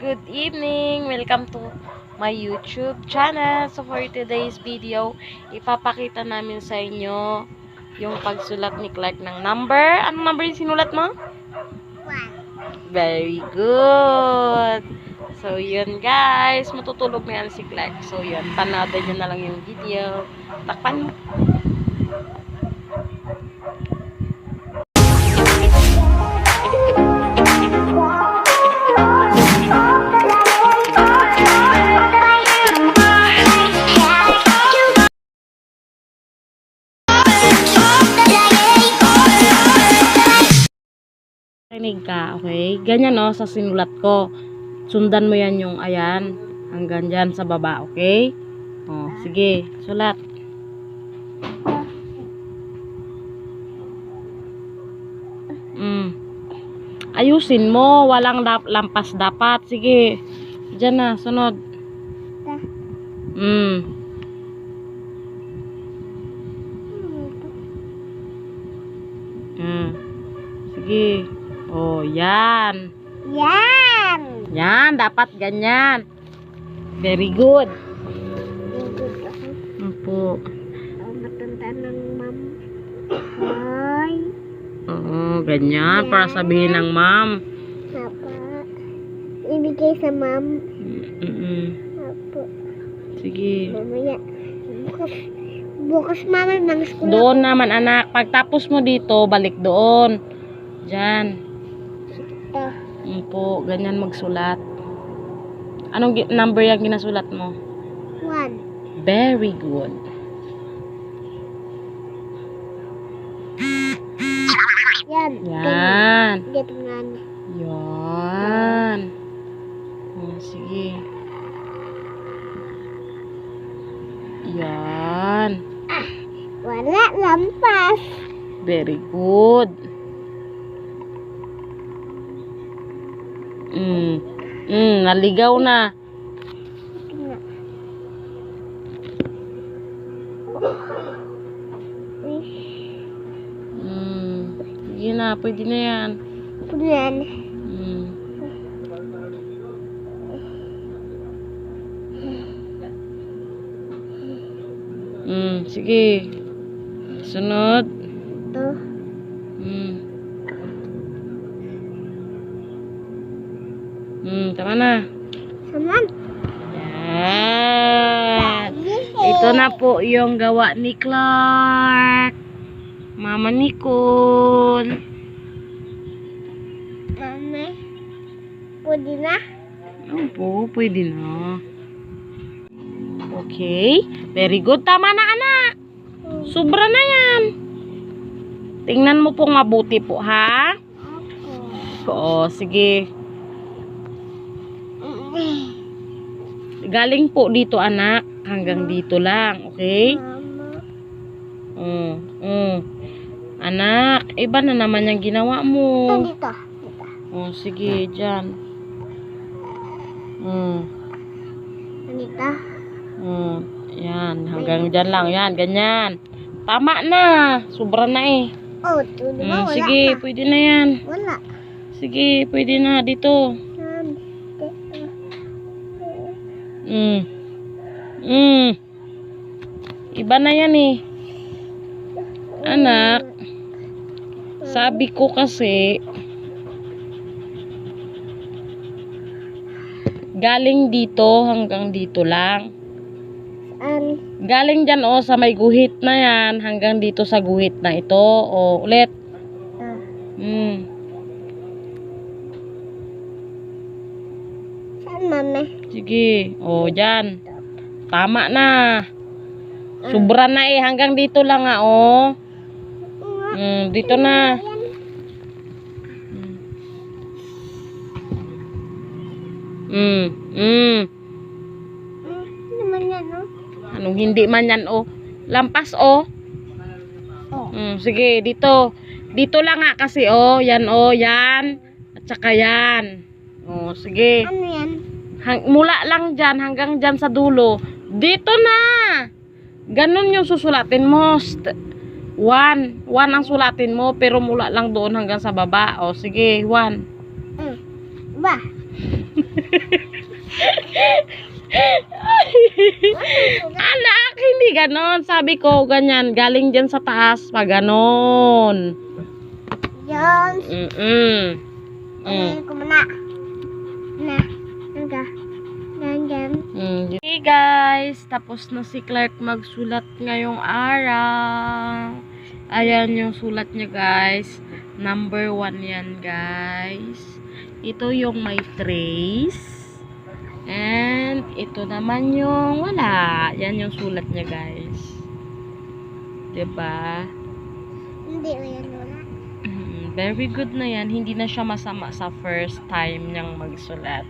good evening. Welcome to my YouTube channel. So for today's video, ipapakita namin sa inyo yung pagsulat ni Clark ng number. Anong number yung sinulat mo? One. Very good. So yun guys, matutulog na yan si Clark. So yun, panoodin nyo na lang yung video. Takpan mo. Ka, okay? Ganyan no, sa sinulat ko. Sundan mo yan yung ayan. Hanggang dyan sa baba, okay? O, sige, sulat. Mm. Ayusin mo, walang dap- lampas dapat. Sige, dyan na, sunod. Mm. Mm. Sige. Oh, yan. Yan! Yan, dapat ganyan. Very good. Opo. Matanda ng ma'am. Hi. Oo, ganyan. Para sabihin ng ma'am. Apa. Ibigay sa ma'am. Mm-mm. Apo. Sige. Mamaya. Bukas. Bukas mama ng school. Doon naman anak. Pagtapos mo dito, balik doon. Diyan. Ito. Opo, ganyan magsulat. Anong number yung ginasulat mo? One. Very good. Yan. Yan. Ganyan. Yan. Oh, sige. Yan. Wala lampas. Very good. Mm. Mm, naligaw na. Mm. Sige na, pwede na yan. Yan. Mm. Mm, sige. Sunod. Ito. Mm. Mm, tama na. Saman. Yan. Ito na po yung gawa ni Clark. Mama Nicole. Mami. Pwede na? Opo, pwede na. Okay. Very good. Tama na, anak. Sobra na yan. Tingnan mo pong mabuti po, ha? Ako. Oo, sige. Galing po dito, anak. Hanggang dito lang, okay? Mm, mm. Anak, iba na naman yung ginawa mo. dito. Dito. Oh, sige, dyan. Mm, Dito. mm. Yan, hanggang dyan lang. Yan, ganyan. Tama na. Sobra na eh. Oh? Mm, sige, na. pwede na yan. Wala. Sige, pwede na. Dito. Mm. Mm. Iba na yan eh. Anak, sabi ko kasi, galing dito hanggang dito lang. Galing dyan o sa may guhit na yan hanggang dito sa guhit na ito. O ulit. Ah. Mm. Mami? Sige. O dyan. Tama na. Sobra na eh. Hanggang dito lang nga o. Mm, dito na. Mm. Mm. Hmm? Anong hindi man yan o. Lampas. Oh. Mm, sige, dito. Dito lang nga kasi o. Yan o, yan. At saka yan. O, sige. Ano yan? Hang, mula lang dyan hanggang dyan sa dulo. Dito na. Ganon yung susulatin mo. St- one. One ang sulatin mo pero mula lang doon hanggang sa baba. O sige, one. Hmm. Ba? Anak, hindi ganon. Sabi ko, ganyan. Galing dyan sa taas pa ganon. Yan. Mm-mm. Mm. Ano ko muna. Na. Hangga. Ganyan. Mm. Hey guys, tapos na si Clark magsulat ngayong araw. Ayan yung sulat niya guys. Number one yan guys. Ito yung may trace. And ito naman yung wala. Yan yung sulat niya guys. 'Di ba? Hindi yan wala. Mm, Very good na yan. Hindi na siya masama sa first time niyang magsulat.